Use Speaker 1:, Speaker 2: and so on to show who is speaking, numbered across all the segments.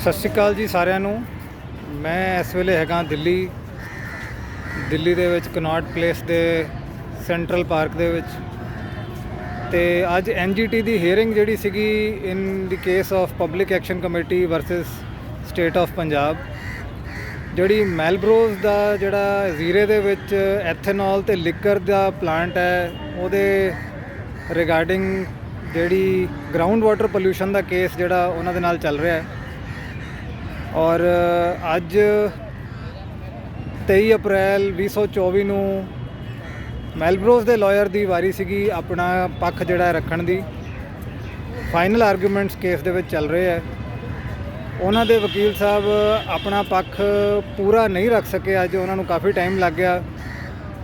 Speaker 1: ਸਤਿ ਸ਼੍ਰੀ ਅਕਾਲ ਜੀ ਸਾਰਿਆਂ ਨੂੰ। ਮੈਂ ਇਸ ਵੇਲੇ ਹੈਗਾ ਦਿੱਲੀ। ਦਿੱਲੀ ਦੇ ਵਿੱਚ ਕਨੌਟ ਪਲੇਸ ਦੇ ਸੈਂਟਰਲ ਪਾਰਕ ਦੇ ਵਿੱਚ। ਤੇ ਅੱਜ ਐਨਜੀਟੀ ਦੀ ਹੀਅਰਿੰਗ ਜਿਹੜੀ ਸੀਗੀ in the case of public action committee versus state of Punjab ਜਿਹੜੀ ਮੈਲਬਰੋਜ਼ ਦਾ ਜਿਹੜਾ ਜ਼ੀਰੇ ਦੇ ਵਿੱਚ ਐਥੇਨੋਲ ਤੇ ਲਿਕਰ ਦਾ ਪਲਾਂਟ ਹੈ, ਉਹਦੇ ਰਿਗਾਰਡਿੰਗ ਜਿਹੜੀ ਗਰਾਊਂਡ ਵਾਟਰ ਪੋਲੂਸ਼ਨ ਦਾ ਕੇਸ ਜਿਹੜਾ ਉਹਨਾਂ ਦੇ ਨਾਲ ਚੱਲ ਰਿਹਾ ਹੈ। ਔਰ ਅੱਜ 23 ਅਪ੍ਰੈਲ 2024 ਨੂੰ ਮੈਲਬਰੋਜ਼ ਦੇ ਲਾਇਰ ਦੀ ਵਾਰੀ ਸੀਗੀ ਆਪਣਾ ਪੱਖ ਜਿਹੜਾ ਰੱਖਣ ਦੀ। ਫਾਈਨਲ ਆਰਗੂਮੈਂਟਸ ਕੇਸ ਦੇ ਵਿੱਚ ਚੱਲ ਰਹੇ ਹੈ। ਉਹਨਾਂ ਦੇ ਵਕੀਲ ਸਾਹਿਬ ਆਪਣਾ ਪੱਖ ਪੂਰਾ ਨਹੀਂ ਰੱਖ ਸਕੇ। ਅੱਜ ਉਹਨਾਂ ਨੂੰ ਕਾਫੀ ਟਾਈਮ ਲੱਗ ਗਿਆ।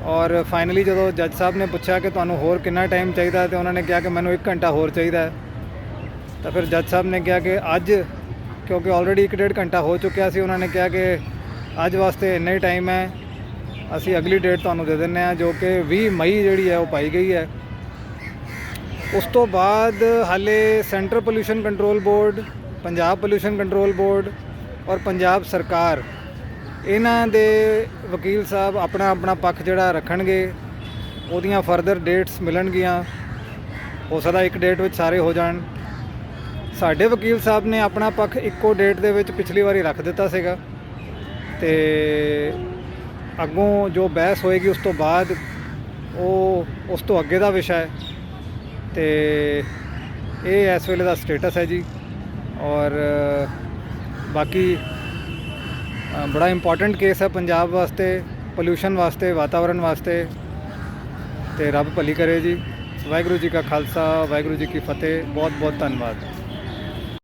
Speaker 1: ਔਰ ਫਾਈਨਲੀ ਜਦੋਂ ਜੱਜ ਸਾਹਿਬ ਨੇ ਪੁੱਛਿਆ ਕਿ ਤੁਹਾਨੂੰ ਹੋਰ ਕਿੰਨਾ ਟਾਈਮ ਚਾਹੀਦਾ ਹੈ ਤੇ ਉਹਨਾਂ ਨੇ ਕਿਹਾ ਕਿ ਮੈਨੂੰ 1 ਘੰਟਾ ਹੋਰ ਚਾਹੀਦਾ ਤਾਂ ਫਿਰ ਜੱਜ ਸਾਹਿਬ ਨੇ ਕਿਹਾ ਕਿ ਅੱਜ ਕਿਉਂਕਿ ਆਲਰੇਡੀ 1.5 ਘੰਟਾ ਹੋ ਚੁੱਕਿਆ ਸੀ, ਉਹਨਾਂ ਨੇ ਕਿਹਾ ਕਿ ਅੱਜ ਵਾਸਤੇ ਇੰਨਾ ਹੀ ਟਾਈਮ ਹੈ, ਅਸੀਂ ਅਗਲੀ ਡੇਟ ਤੁਹਾਨੂੰ ਦੇ ਦਿੰਨੇ ਆ ਜੋ ਕਿ 20 ਮਈ ਜਿਹੜੀ ਹੈ ਉਹ ਪਾਈ ਗਈ ਹੈ। ਉਸ ਤੋਂ ਬਾਅਦ ਹਾਲੇ centre pollution control board Punjab pollution control board ਔਰ ਪੰਜਾਬ ਸਰਕਾਰ, ਇਹਨਾਂ ਦੇ ਵਕੀਲ ਸਾਹਿਬ ਆਪਣਾ ਆਪਣਾ ਪੱਖ ਜਿਹੜਾ ਰੱਖਣਗੇ, ਉਹਦੀਆਂ ਫਰਦਰ ਡੇਟਸ ਮਿਲਣਗੀਆਂ, ਹੋ ਸਕਦਾ ਇੱਕ ਡੇਟ ਵਿੱਚ ਸਾਰੇ ਹੋ ਜਾਣ। ਸਾਡੇ ਵਕੀਲ ਸਾਹਿਬ ਨੇ ਆਪਣਾ ਪੱਖ ਇੱਕੋ ਡੇਟ ਦੇ ਵਿੱਚ ਪਿਛਲੀ ਵਾਰੀ ਰੱਖ ਦਿੱਤਾ ਸੀਗਾ ਤੇ ਅੱਗੋਂ ਜੋ ਬਹਿਸ ਹੋਏਗੀ ਉਸ ਤੋਂ ਬਾਅਦ ਉਹ ਉਸ ਤੋਂ ਅੱਗੇ ਦਾ ਵਿਸ਼ਾ ਹੈ ਤੇ ਇਹ ਇਸ ਵੇਲੇ ਦਾ ਸਟੇਟਸ ਹੈ ਜੀ ਔਰ ਬਾਕੀ ਬੜਾ ਇੰਪੋਰਟੈਂਟ ਕੇਸ ਹੈ ਪੰਜਾਬ ਵਾਸਤੇ ਪੋਲੂਸ਼ਨ ਵਾਸਤੇ ਵਾਤਾਵਰਣ ਵਾਸਤੇ ਤੇ ਰੱਬ ਭਲੀ ਕਰੇ ਜੀ। ਵਾਹਿਗੁਰੂ ਜੀ ਕਾ ਖਾਲਸਾ, ਵਾਹਿਗੁਰੂ ਜੀ ਕੀ ਫਤਿਹ। ਬਹੁਤ ਬਹੁਤ ਧੰਨਵਾਦ।